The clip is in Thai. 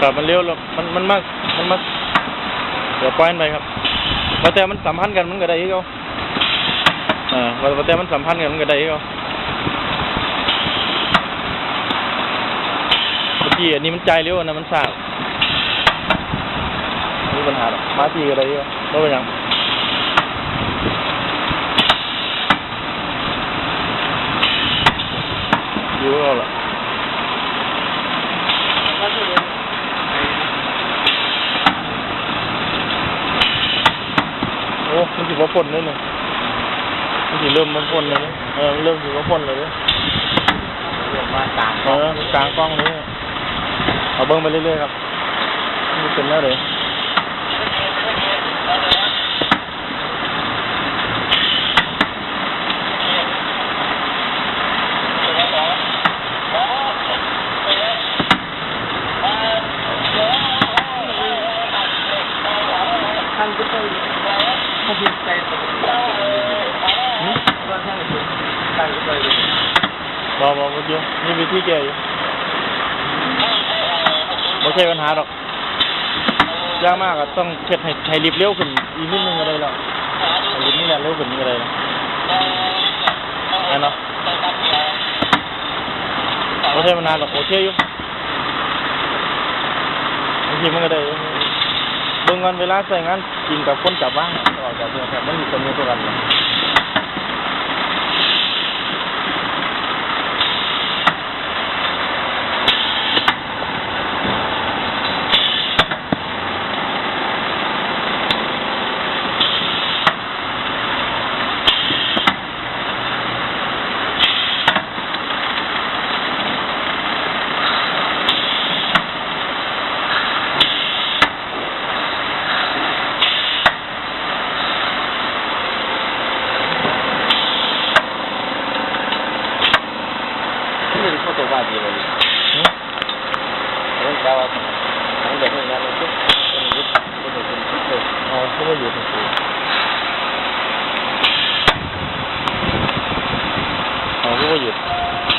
ครับมันเลี้ยวแล้วมันมันมากมันมากเดี๋ยวปล่อยมันไปครับแล้วแต่มันสัมพันธ์กันมันก็ได้อีกเอาอ่าแล้วแต่มันสัมพันธ์กันมันก็ได้อีกเอาเมื่อกี้อันนี้มันใจเร็วนะมันสากไม่มีปัญหาหรอมาทีก็ได้อีกเอาไม่เป็นยังอยู่เอาละ อ้มันถือว่าพ่นเลยเนี่ยมันถือเริ่มมันพ่นเลยเนี่ยเออมันเริ่มถือว่าพ่นเลยเนี่ยเรียกว่าตามเออกลางกล้องนี้เอาเบิ้งไปเรื่อยๆครับนี่เป็นแล้วเลย บอบอบเดียวนี่วิธีแก้อยู่ไม่ใช่ปัญหาหรอก ยากมากอะต้องเช็ดให้ให้รีบเร็วขึ้นอีกนิดนึงก็ได้แล้วรีบนี่แหละเร็วขึ้นนี่ก็ได้แล้วแน่เนาะไม่ใช่ปัญหาหรอกโอเคอยู่บางทีมันก็ได้ เบิ่งกันเวลาใส่งานกินกับคนจับว่างอะออกจากเมืองครับมันมีคนมีตัวกัน เลยที่นี่เขาตัวว่าดีเลยหืมเรื่องแต่ว่าทั้งเ